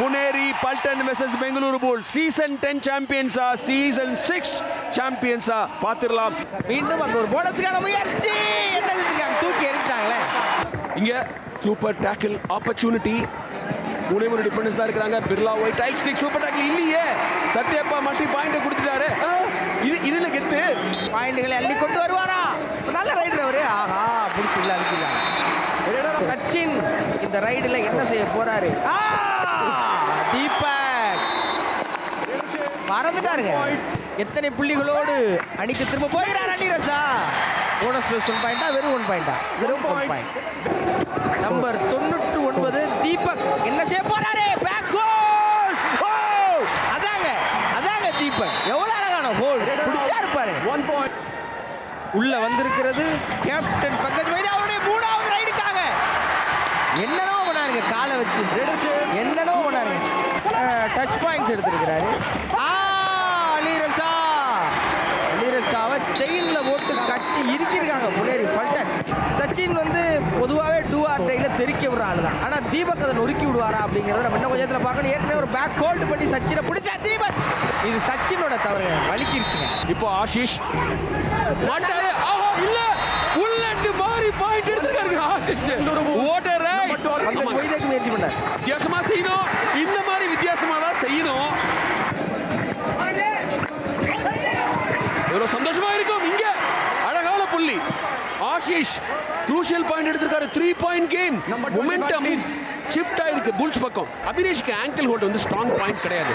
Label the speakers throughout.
Speaker 1: Puneri Paltan versus Bengaluru bulls. Season ten சாம்பியன்ஸா season six சாம்பியன்ஸா பார்த்துடலாம்.
Speaker 2: மீண்டும் அங்க ஒரு போனஸுக்கான முயற்சி. என்ன செஞ்சிருக்காங்க? தூக்கி எறிஞ்சிட்டாங்களே.
Speaker 1: இங்க சூப்பர் டேக்கிள் ஆப்பர்ச்சுனிட்டி மூணே மூணு டிஃபரன்ஸ் தான் இருக்கிறாங்க. Birla white tile stick super tackle இல்லையே. சத்யப்பா மல்டி பாயிண்ட் கொடுத்துட்டாரு. இது இதுல கெத்து?
Speaker 2: பாயிண்ட்களை அள்ளி கொண்டு வருவாரா? நல்ல ரைடர் அவரு. ஆஹா பிடிச்சி உள்ள அனுப்பிடுறாங்க சச்சின் இந்த ரைடுல என்ன செய்ய போறாரு? ஆ, தீபக் மறந்துட்டாருங்க. எத்தனை புள்ளிகளோடு அணிக்கு திரும்ப போகிறார் அலிரசா? போனஸ் பிளஸ் ஒன் பாயிண்டா வெறும் ஒன் பாயிண்டா வெறும் ஒன் பாயிண்ட் நம்பர் தொண்ணூற்று ஒன்பது தீபக் என்ன செய்ய போறாரு? பேக் ஹோல் ஓ! அதாங்க. அதாங்க தீபக் எவ்வளவு அழகான ஹோல் பிடிச்சா இருப்பாரு.
Speaker 1: ஒன் பாயிண்ட்
Speaker 2: உள்ள வந்திருக்கிறது கேப்டன் பங்கஜ் வைரி அவருடைய மூணாவது ரைடுக்காக. என்னென்னோ பண்ணாருங்க. காலை வச்சு. Touch points எடுத்திருக்கிறாரு. ஆ அலிரசா அலிரசாவை செயின்ல போட்டு கட்டி இறுக்கியிருக்காங்க முன்னேறி பல்டன். சச்சின் வந்து பொதுவாகவே டூ ஆர் டைல தெறிக்க விடுற ஆளு தான் ஆனால் தீபக் அதை நொறுக்கி விடுவாரா அப்படிங்கிறத நம்ம இன்னும் கொஞ்சத்தில் பார்க்கணும். ஏற்கனவே ஒரு பேக் ஹோல்டு பண்ணி சச்சினை பிடிச்சா தீபக். இது சச்சினோட தவறுங்க வலிக்கிருச்சுங்க.
Speaker 1: இப்போ ஆஷிஷ். மாட்டாரு. ஆஹா இல்ல. புல்லட் மாறி பாயிண்ட் எடுத்துருக்காரு ஆஷிஷ். ஓட்ட ரைட்
Speaker 2: மொய்தேக்கு முயற்சி பண்ணார்.
Speaker 1: வித்தியாசமா செய்யணும் ஆஷிஷ் crucial பாயிண்ட் எடுத்திருக்காரு. Three point game momentum shift ஆயிருக்கு. புல்ஸ் பக்கம். அபினேஷ்க்கு ஆங்கிள் ஹோல்ட் வந்து ஸ்ட்ராங் பாயிண்ட் கிடையாது.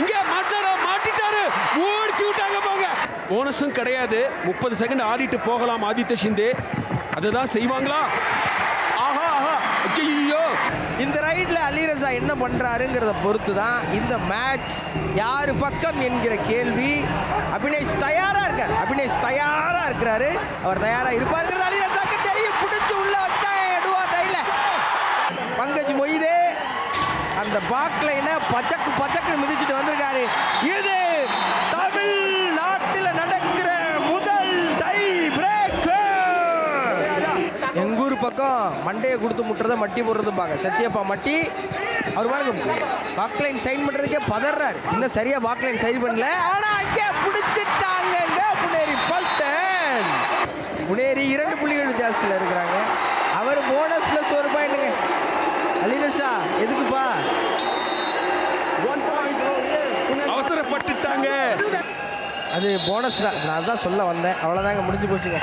Speaker 1: இங்க மாட்டாரா மாட்டிட்டாரு. ஓடிச்சு விட்டாங்க போங்க. போனஸும் கிடையாது. முப்பது செகண்ட் ஆடிட்டு போகலாம் ஆதித்ய ஷிந்தே அதுதான் செய்வாங்களா? ஆஹா ஆஹா. ஐயோ
Speaker 2: இந்த ரைட்ல அலிரசா என்ன பண்றாருங்கிறத பொறுத்து தான் இந்த மேட்ச் யாரு பக்கம் என்கிற கேள்வி. அபினேஷ் தயாரா இருக்கார். அபினேஷ் தயாரா இருக்கிறாரு. அவர் தயாரா இருப்பாருங்கிறது அந்த பாக்லைனை பச்சக்கு பச்சக்கு மிதிச்சிட்டு வந்திருக்காரு. இது தமிழ்நாட்டில் நடக்கிற முதல் டை பிரேக் எங்கூர் பக்கம் மண்டையை கொடுத்து முட்டுறதை மட்டி போடுறதும்பாங்க. சத்யப்பா மட்டி. அவர் பாருங்க பாக்லைன் சைன் பண்ணுறதுக்கே பதறாரு. இன்னும் சரியா பாக்லைன் சைன் பண்ணல. ஆனால் அங்கே பிடிச்சிட்டாங்கங்க புனேரி பல்டன். புனேரி இரண்டு புள்ளிகள் வித்தியாசத்தில் இருக்கிறாங்க. அவர் போனஸ் ப்ளஸ் ஒரு பாயிண்ட்டுங்க அலிரசா எதுக்குப்பா? அது போனஸ் தான். நான் தான் சொல்ல வந்தேன். அவ்வளோதாங்க முடிஞ்சு போச்சுங்க.